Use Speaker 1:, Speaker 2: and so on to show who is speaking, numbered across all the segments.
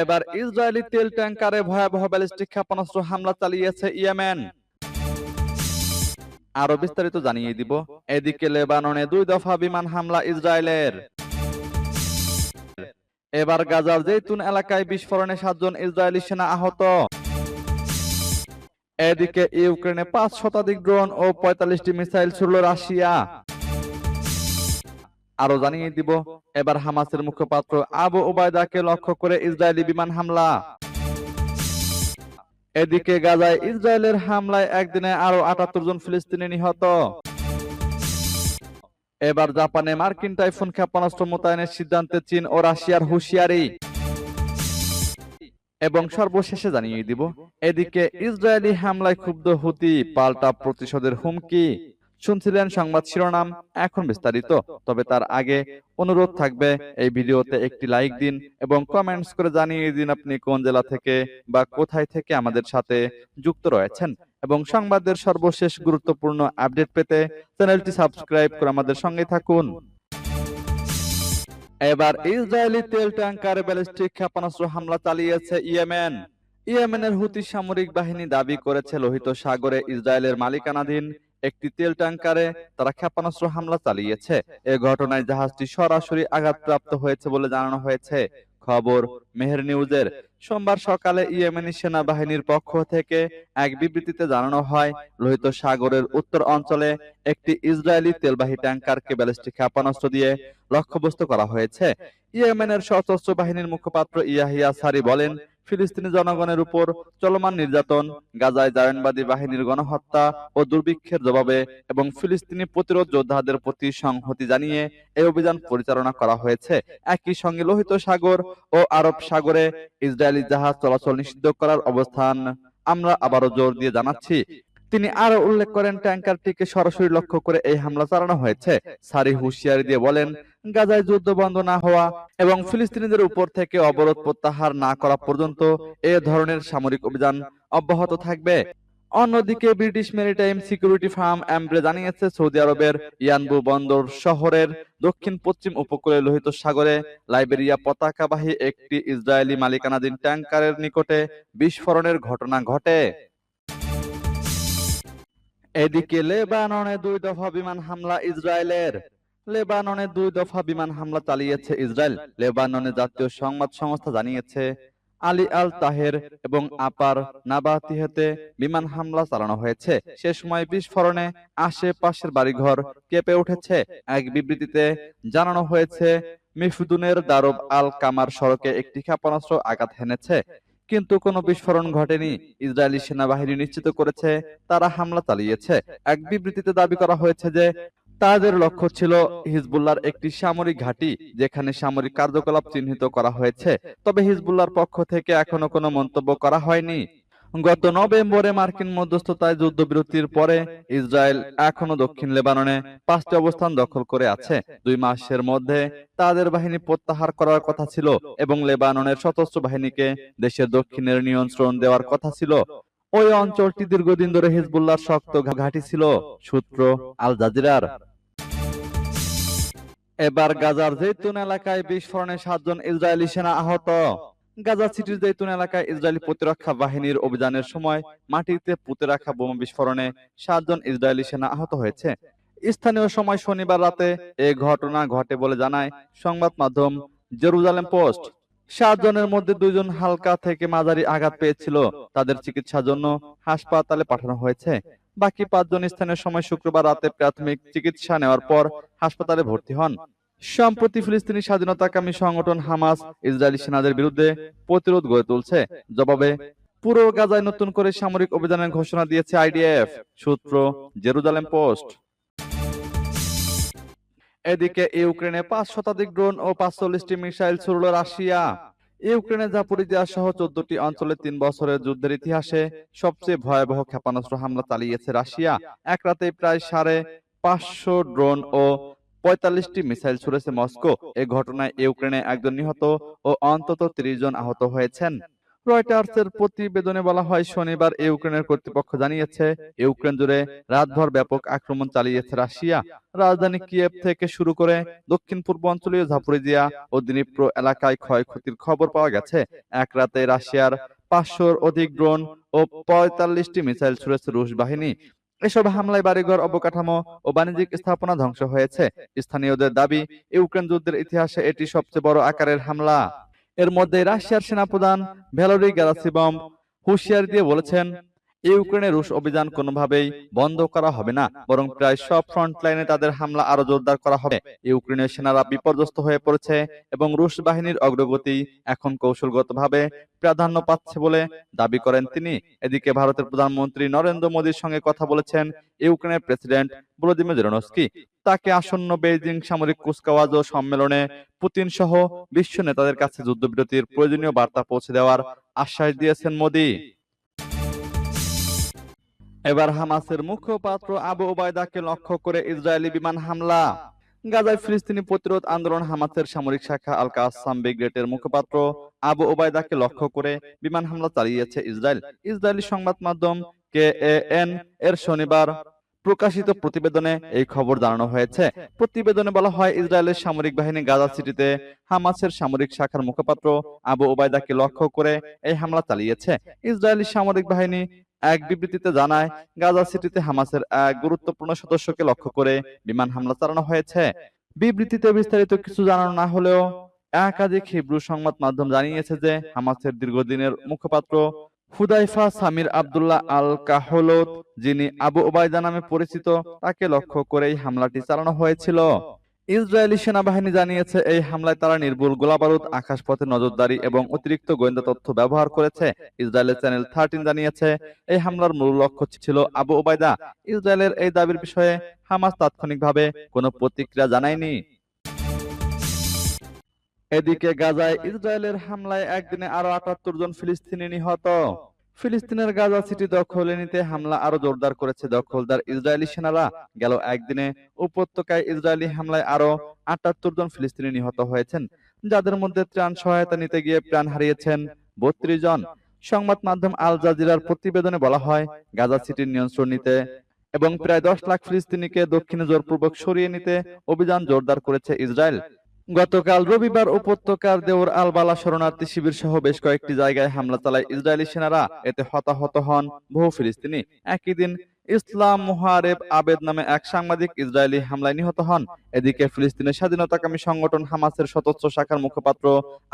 Speaker 1: এবার ইসরায়েলি তেল ট্যাঙ্কারে ভয়াবহ ব্যালিস্টিক ক্ষেপণাস্ত্র হামলা চালিয়েছে ইয়েমেন আরো বিস্তারিত জানিয়ে দিব এদিকে লেবাননে দুই দফা বিমান হামলা ইসরায়েলের এবার গাজার জৈতুন এলাকায় বিস্ফোরণে সাতজন ইসরায়েলি সেনা আহত এদিকে ইউক্রেনে পাঁচ শতাধিক ড্রোন ও পঁয়তাল্লিশটি মিসাইল ছুড়ল রাশিয়া আরো জানিয়ে দিব এবার হামাসের মুখপাত্র আবু ওবায়দাকে লক্ষ্য করে ইসরায়েলি বিমান হামলা এদিকে গাজায় ইসরায়েলের হামলায় একদিনে আরো আটাত্তর জন ফিলিস্তিনি নিহত এবার জাপানে মার্কিন টাইফুন ক্ষেপণাস্ত্র মোতায়েনের সিদ্ধান্তে চীন ও রাশিয়ার হুঁশিয়ারি এবং সর্বশেষে জানিয়ে দিব এদিকে ইসরায়েলি হামলায় ক্ষুব্ধ হুতি পাল্টা প্রতিশোধের হুমকি শুনছিলেন সংবাদ শিরোনাম এখন বিস্তারিত তবে তার আগে অনুরোধ থাকবে এই ভিডিওতে একটি লাইক দিন এবং কমেন্টস করে জানিয়ে দিন আপনি কোন জেলা থেকে বা কোথায় থেকে আমাদের সাথে যুক্ত রয়েছেন এবং সংবাদের সর্বশেষ গুরুত্বপূর্ণ আপডেট পেতে চ্যানেলটি সাবস্ক্রাইব করে আমাদের সঙ্গে থাকুন এবার ইসরায়েলি তেল ট্যাঙ্কার ব্যালিস্টিক ক্ষেপণাস্ত্র হামলা চালিয়েছে ইয়েমেন ইয়েমেনের হুতি সামরিক বাহিনী দাবি করেছে লোহিত সাগরে ইসরায়েলের মালিকানাধীন একটি তেল ট্যাঙ্কারে তারা ক্ষেপণাস্ত্র হামলা চালিয়েছে এ ঘটনায় জাহাজটি সরাসরি আঘাতপ্রাপ্ত হয়েছে বলে জানানো হয়েছে খবর মেহের নিউজের সোমবার সকালে ইয়েমেনি সেনাবাহিনীর পক্ষ থেকে এক বিবৃতিতে জানানো হয় লোহিত সাগরের উত্তর অঞ্চলে একটি ইসরায়েলি তেলবাহী ট্যাঙ্কারকে ব্যালিস্টিক ক্ষেপণাস্ত্র দিয়ে লক্ষ্যবস্তু করা হয়েছে ইয়েমেনের সশস্ত্র বাহিনীর মুখপাত্র ইয়াহিয়া সারি বলেন ফিলিস্তিনি জনগণের উপর চলমান নির্যাতন গাজায় জায়নবাদী বাহিনীর গণহত্যা ও দুর্ভিক্ষের জবাবে এবং ফিলিস্তিনি প্রতিরোধ যোদ্ধাদের প্রতি সংহতি জানিয়ে এই অভিযান পরিচালনা করা হয়েছে একই সঙ্গে লোহিত সাগর ও আরব সাগরে ইসরায়েলি জাহাজ চলাচল নিষিদ্ধ করার অবস্থান আমরা আবারও জোর দিয়ে জানাচ্ছি তিনি আরো উল্লেখ করেন ট্যাঙ্কারটিকে সরাসরি লক্ষ্য করে এই হামলা চালানো হয়েছে সারি হুশিয়ারি দিয়ে বলেন গাজায় যুদ্ধ বন্ধ না হওয়া এবং ফিলিস্তিনিদের উপর থেকে অবরোধ প্রত্যাহার না করা পর্যন্ত এ ধরনের সামরিক অভিযান অব্যাহত থাকবে অন্যদিকে British maritime security firm Ambrey জানিয়েছে সৌদি আরবের ইয়ানবু বন্দর শহরের দক্ষিণ পশ্চিম উপকূলে লোহিত সাগরে লাইবেরিয়া পতাকাবাহী একটি ইসরায়েলি মালিকানাধীন ট্যাঙ্কারের নিকটে বিস্ফোরণের ঘটনা ঘটে এদিকে লেবাননে দুই দফা বিমান হামলা ইসরায়েলের লেবাননে দুই দফা বিমান হামলা চালিয়েছে ইসরায়েল লেবাননে জাতীয় সংবাদ সংস্থা জানিয়েছে আলী আল তাহের এবং আপার নাবাতিহেতে বিমান হামলা চালানো হয়েছে সে সময় বিস্ফোরণে আশেপাশের বাড়িঘর কেঁপে উঠেছে এক বিবৃতিতে জানানো হয়েছে মিফুদুনের দারব আল কামার সড়কে একটি ক্ষেপণাস্ত্র আঘাত হেনেছে কিন্তু কোনো বিস্ফোরণ ঘটেনি ইসরায়েলি সেনাবাহিনী নিশ্চিত করেছে তারা হামলা চালিয়েছে এক বিবৃতিতে দাবি করা হয়েছে যে তাদের লক্ষ্য ছিল হিজবুল্লার একটি সামরিক ঘাঁটি যেখানে সামরিক কার্যকলাপ চিহ্নিত করা হয়েছে তবে হিজবুল্লার পক্ষ থেকে এখনো কোনো মন্তব্য করা হয়নি গত নভেম্বরে মার্কিন মধ্যস্থতায় যুদ্ধবিরতির পরে ইসরায়েল এখনো দক্ষিণ লেবাননে পাঁচটি অবস্থান দখল করে আছে দুই মাসের মধ্যে তাদের বাহিনী প্রত্যাহার করার কথা ছিল এবং লেবাননের সশস্ত্র বাহিনীকে দেশের দক্ষিণের নিয়ন্ত্রণ দেওয়ার কথা ছিল ওই অঞ্চলটি দীর্ঘদিন ধরে হিজবুল্লার শক্ত ঘাঁটি ছিল সূত্র আল জাজিরার এবার গাজার জৈতুন এলাকায় বিস্ফোরণে সাতজন ইসরায়েলি সেনা আহত গাজা সিটির জৈতুন এলাকায় ইসরায়েলি প্রতিরক্ষা বাহিনীর অভিযানের সময় মাটিতে পুঁতে রাখা বোমা বিস্ফোরণে সাতজন ইসরায়েলি সেনা আহত হয়েছে স্থানীয় সময় শনিবার রাতে এ ঘটনা ঘটে বলে জানায় সংবাদ মাধ্যম জেরুজালেম পোস্ট সাতজনের মধ্যে দুজন হালকা থেকে মাঝারি আঘাত পেয়েছিল তাদের চিকিৎসার জন্য হাসপাতালে পাঠানো হয়েছে বাকি পাঁচজন স্থানীয় সময় শুক্রবার রাতে প্রাথমিক চিকিৎসা নেওয়ার পর হাসপাতালে ভর্তি হন সম্প্রতি ফিলিস্তিনি স্বাধীনতাকামী সংগঠন হামাস ইসরায়েলি সেনাদের বিরুদ্ধে প্রতিরোধ গড়ে তুলছে জবাবে পুরো গাজায় নতুন করে সামরিক অভিযানের ঘোষণা দিয়েছে আইডিএফ সূত্র জেরুজালেম পোস্ট এদিকে ইউক্রেনে পাঁচ শতাধিক ড্রোন ও পাঁচচল্লিশটি মিসাইল ছুড়ল রাশিয়া ইউক্রেনে জাপোরিজিয়া সহ চোদ্দটি অঞ্চলে তিন বছরের যুদ্ধের ইতিহাসে সবচেয়ে ভয়াবহ ক্ষেপণাস্ত্র হামলা চালিয়েছে রাশিয়া এক রাতে প্রায় সাড়ে পাঁচশো ড্রোন ও পঁয়তাল্লিশটি মিসাইল ছুড়েছে মস্কো এ ঘটনায় ইউক্রেনে একজন নিহত ও অন্তত তিরিশ জন আহত হয়েছেন রয়টার্সের প্রতিবেদনে বলা হয় শনিবার ইউক্রেনের কর্তৃপক্ষ জানিয়েছে ইউক্রেন জুড়ে রাতভর ব্যাপক আক্রমণ চালিয়েছে রাশিয়া রাজধানী কিয়েভ থেকে শুরু করে দক্ষিণ পূর্ব অঞ্চলীয় ঝাপুরিজিয়া ও দিনীপ্র এলাকায় ক্ষয়ক্ষতির খবর পাওয়া গেছে এক রাতে রাশিয়ার পাঁচশোর অধিক ড্রোন ও পঁয়তাল্লিশটি মিসাইল ছুড়েছে রুশ বাহিনী এসব হামলায় বাড়িঘর অবকাঠামো ও বাণিজ্যিক স্থাপনা ধ্বংস হয়েছে স্থানীয়দের দাবি ইউক্রেন যুদ্ধের ইতিহাসে এটি সবচেয়ে বড় আকারের হামলা এর মধ্যে রাশিয়ার সেনাপ্রধান ভ্যালোরি গ্যালাসিবম হুঁশিয়ারি দিয়ে বলেছেন ইউক্রেনে রুশ অভিযান কোনোভাবেই বন্ধ করা হবে না বরং প্রায় সব ফ্রন্টলাইনে তাদের হামলা আরো জোরদার করা হবে ইউক্রেনের সেনারা বিপর্যস্ত হয়ে পড়েছে এবং রুশ বাহিনীর অগ্রগতি এখন কৌশলগতভাবে প্রাধান্য পাচ্ছে বলে দাবি করেন তিনি এদিকে ভারতের প্রধানমন্ত্রী নরেন্দ্র মোদীর সঙ্গে কথা বলেছেন ইউক্রেনের প্রেসিডেন্ট ভ্লাদিমির জেরনস্কি তাকে আসন্ন বেইজিং সামরিক কুচকাওয়াজ ও সম্মেলনে পুতিন সহ বিশ্ব নেতাদের কাছে যুদ্ধবিরতির প্রয়োজনীয় বার্তা পৌঁছে দেওয়ার আশ্বাস দিয়েছেন মোদী এবার হামাসের মুখপাত্র আবু ওবায়দাকে লক্ষ্য করে ইসরায়েলি বিমান হামলা গাজায় ফিলিস্তিনি প্রতিরোধ আন্দোলন হামাসের সামরিক শাখা আল কাসাম ব্রিগেডের মুখপাত্র আবু ওবায়দাকে লক্ষ্য করে বিমান হামলা চালিয়েছে ইসরায়েল ইসরায়েলি সংবাদ মাধ্যম কে এন এর শনিবার প্রকাশিত প্রতিবেদনে এই খবর জানানো হয়েছে প্রতিবেদনে বলা হয় ইসরায়েলের সামরিক বাহিনী গাজা সিটিতে হামাসের সামরিক শাখার মুখপাত্র আবু ওবায়দাকে লক্ষ্য করে এই হামলা চালিয়েছে ইসরায়েলি সামরিক বাহিনী এক বিবৃতিতে জানায় গাজা সিটিতে হামাসের এক গুরুত্বপূর্ণ সদস্যকে লক্ষ্য করে বিমান হামলা চালানো হয়েছে বিবৃতিতে বিস্তারিত কিছু জানানো না হলেও একাধিক হিব্রু সংবাদ মাধ্যম জানিয়েছে যে হামাসের দীর্ঘদিনের মুখপাত্র হুদাইফা সামির আবদুল্লাহ আল কাহলত যিনি আবু ওবায়দা নামে পরিচিত তাকে লক্ষ্য করেই হামলাটি চালানো হয়েছিল ইসরায়েলি সেনাবাহিনী জানিয়েছে এই হামলায় তারা নির্ভুল গোলাবারুদ আকাশপথে নজরদারি এবং অতিরিক্ত গোয়েন্দা তথ্য ব্যবহার করেছে ইসরায়েলের চ্যানেল থার্টিন জানিয়েছে এই হামলার মূল লক্ষ্য ছিল আবু ওবায়দা ইসরায়েলের এই দাবির বিষয়ে হামাস তাৎক্ষণিকভাবে কোনো প্রতিক্রিয়া জানায়নি এদিকে গাজায় ইসরায়েলের হামলায় একদিনে আরো আটাত্তর জন ফিলিস্তিনি নিহত ফিলিস্তিনের গাজা সিটি দখলে নিতে হামলা আরো জোরদার করেছে দখলদার ইসরায়েলি সেনারা গেল একদিনে উপত্যকায় ইসরায়েলি হামলায় আরো আটাত্তর জন ফিলিস্তিনি নিহত হয়েছেন যাদের মধ্যে ত্রাণ সহায়তা নিতে গিয়ে প্রাণ হারিয়েছেন বত্রিশ জন সংবাদ মাধ্যম আল জাজিরার প্রতিবেদনে বলা হয় গাজা সিটির নিয়ন্ত্রণ নিতে এবং প্রায় দশ লাখ ফিলিস্তিনিকে দক্ষিণে জোরপূর্বক সরিয়ে নিতে অভিযান জোরদার করেছে ইসরায়েল গতকাল রবিবার উপত্যকার দেওর আলবালা শরণার্থী শিবির সহ বেশ কয়েকটি জায়গায় হামলা চালায় ইসরায়েলি সেনারা এতে হতাহত হন বহু ফিলিস্তিনি একই দিন ইসলাম মুহারেব আবেদ নামে এক সাংবাদিক ইসরায়েলি হামলায় নিহত হন এদিকে ফিলিস্তিনের স্বাধীনতাকামী সংগঠন হামাসের সশস্ত্র শাখার মুখপাত্র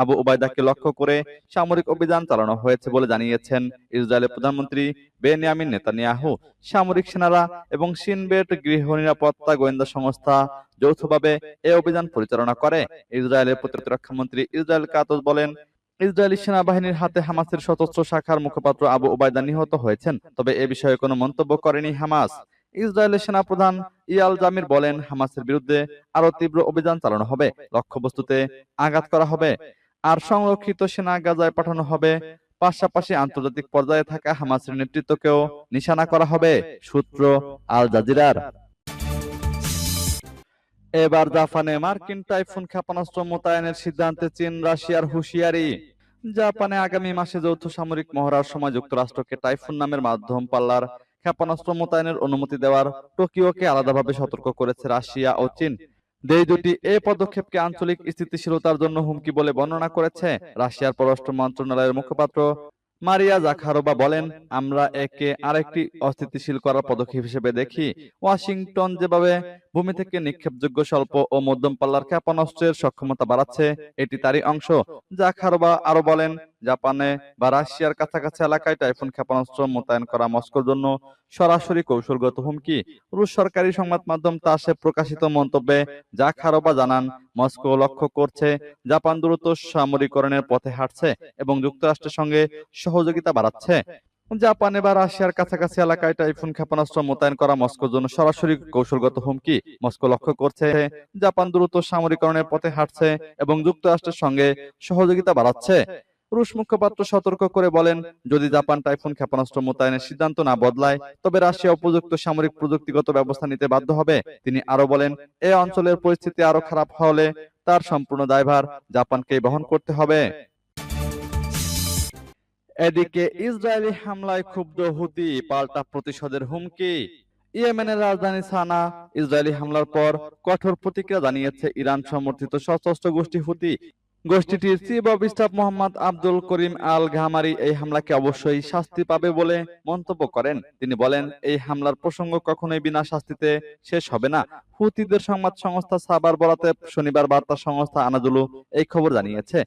Speaker 1: আবু উবায়দাকে লক্ষ্য করে সামরিক অভিযান চালানো হয়েছে বলে জানিয়েছেন ইসরায়েলের প্রধানমন্ত্রী বেনিয়ামিন নেতানিয়াহু সামরিক সেনারা এবং সিনবেট গৃহ নিরাপত্তা গোয়েন্দা সংস্থা যৌথভাবে এ অভিযান পরিচালনা করে ইসরায়েলের প্রতিরক্ষা মন্ত্রী ইসরায়েল কাতজ বলেন ইসরায়েলি সেনাবাহিনীর হাতে হামাসের সশস্ত্র শাখার মুখপাত্র আবু ওবায়দা নিহত হয়েছেন তবে এ বিষয়ে কোনো মন্তব্য করেনি হামাস ইসরায়েলের সেনাপ্রধান ইয়াল জামির বলেন হামাসের বিরুদ্ধে আরো তীব্র অভিযান চালানো হবে লক্ষ্যবস্তুতে আঘাত করা হবে আর সংরক্ষিত সেনা গাজায় পাঠানো হবে পাশাপাশি আন্তর্জাতিক পর্যায়ে থাকা হামাসের নেতৃত্বকেও নিশানা করা হবে সূত্র আল জাজিরার এবার জাপানে মার্কিন টাইফুন ক্ষেপণাস্ত্র মোতায়েনের সিদ্ধান্তে চীন রাশিয়ার হুঁশিয়ারি জাপানে আগামী মাসে যৌথ সামরিক মহড়ার সময় যুক্তরাষ্ট্রকে টাইফুন নামের মাধ্যম পাল্লার ক্ষেপণাস্ত্র মোতায়েনের অনুমতি দেওয়ার টোকিওকে আলাদাভাবে সতর্ক করেছে রাশিয়া ও চীন দেই দুটি এ পদক্ষেপকে আঞ্চলিক স্থিতিশীলতার জন্য হুমকি বলে বর্ণনা করেছে রাশিয়ার পররাষ্ট্র মন্ত্রণালয়ের মুখপাত্র মারিয়া জাখারোবা বলেন আমরা একে আরেকটি অস্থিতিশীল করার পদক্ষেপ হিসেবে দেখি ওয়াশিংটন যেভাবে ভূমি থেকে নিক্ষেপযোগ্য স্বল্প ও মধ্যম পাল্লার ক্ষেপণাস্ত্রের সক্ষমতা বাড়াচ্ছে এটি তারই অংশ যা খারবা আরো বলেন জাপানে বা রাশিয়ার কাছাকাছি এলাকায় টাইফুন ক্ষেপণাস্ত্র মোতায়েন করা মস্কোর জন্য সরাসরি কৌশলগত হুমকি রুশ সরকারি সংবাদ মাধ্যম তাসে প্রকাশিত মন্তব্যে যা খারবা জানান মস্কো লক্ষ্য করছে জাপান দ্রুত সামরিকরণের পথে হাঁটছে এবং যুক্তরাষ্ট্রের সঙ্গে সহযোগিতা বাড়াচ্ছে জাপানে বা রাশিয়ার কাছাকাছি এলাকায় টাইফুন ক্ষেপণাস্ত্র মোতায়েন করা মস্কোর জন্য সরাসরি কৌশলগত হুমকি মস্কো লক্ষ্য করছে জাপান দ্রুত সামরিকরণের পথে হাঁটছে এবং যুক্তরাষ্ট্রের সঙ্গে সহযোগিতা বাড়াচ্ছে রুশ মুখপাত্র সতর্ক করে বলেন যদি জাপান টাইফুন ক্ষেপণাস্ত্র মোতায়েনের সিদ্ধান্ত না বদলায় তবে রাশিয়া উপযুক্ত সামরিক প্রযুক্তিগত ব্যবস্থা নিতে বাধ্য হবে তিনি আরো বলেন এ অঞ্চলের পরিস্থিতি আরো খারাপ হলে তার সম্পূর্ণ দায়ভার জাপানকেই বহন করতে হবে এদিকে ইসরায়েলি হামলায় ক্ষুব্ধ হুতি পাল্টা প্রতিশোধের হুমকি ইয়েমেনের রাজধানী সানা ইসরায়েলি হামলার পর কঠোর প্রতিক্রিয়া জানিয়েছে ইরান সমর্থিত সশস্ত্র গোষ্ঠী হুতি গোষ্ঠীটির chief of staff Mohammad Abdul Karim al Ghamari এই হামলাকে অবশ্যই শাস্তি পাবে বলে মন্তব্য করেন তিনি বলেন এই হামলার প্রসঙ্গ কখনোই বিনা শাস্তিতে শেষ হবে না হুতিদের সংবাদ সংস্থা সাবার বরাতে শনিবার বার্তা সংস্থা আনাজুলু এই খবর জানিয়েছে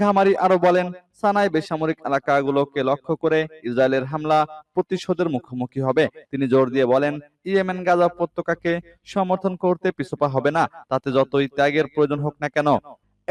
Speaker 1: ঘামারি আরো বলেন সানাই বেসামরিক এলাকাগুলোকে লক্ষ্য করে ইসরায়েলের হামলা প্রতিশোধের মুখোমুখি হবে তিনি জোর দিয়ে বলেন ইয়েমেন গাজা উপত্যকাকে সমর্থন করতে পিছুপা হবে না তাতে যতই ত্যাগের প্রয়োজন হোক না কেন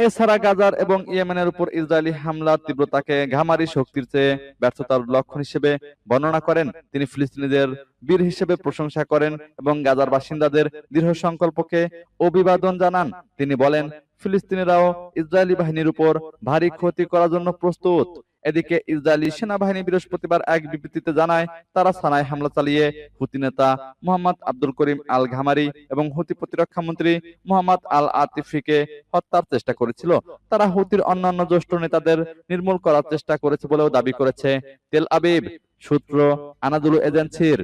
Speaker 1: এছাড়া গাজার এবং ইয়েমেনের উপর ইসরায়েলি হামলার তীব্রতাকে ঘামারি শক্তির চেয়ে ব্যর্থতার লক্ষণ হিসেবে বর্ণনা করেন তিনি ফিলিস্তিনিদের বীর হিসেবে প্রশংসা করেন এবং গাজার বাসিন্দাদের দৃঢ় সংকল্পকে অভিবাদন জানান তিনি বলেন ফিলিস্তিনিরাও ইসরায়েলি বাহিনীর উপর ভারী ক্ষতি করার জন্য প্রস্তুত এদিকে ইসরায়েলি সেনাবাহিনী বৃহস্পতিবার এক বিবৃতিতে জানায় তারা সানায় হামলা চালিয়ে হুতি নেতা মোহাম্মদ আব্দুল করিম আল ঘামারি এবং হুতি প্রতিরক্ষা মন্ত্রী মোহাম্মদ আল আতিফিকে হত্যার চেষ্টা করেছিল তারা হুতির অন্যান্য জ্যেষ্ঠ নেতাদের নির্মূল করার চেষ্টা করেছে বলেও দাবি করেছে তেল আবিব সূত্র আনাদুল এজেন্সির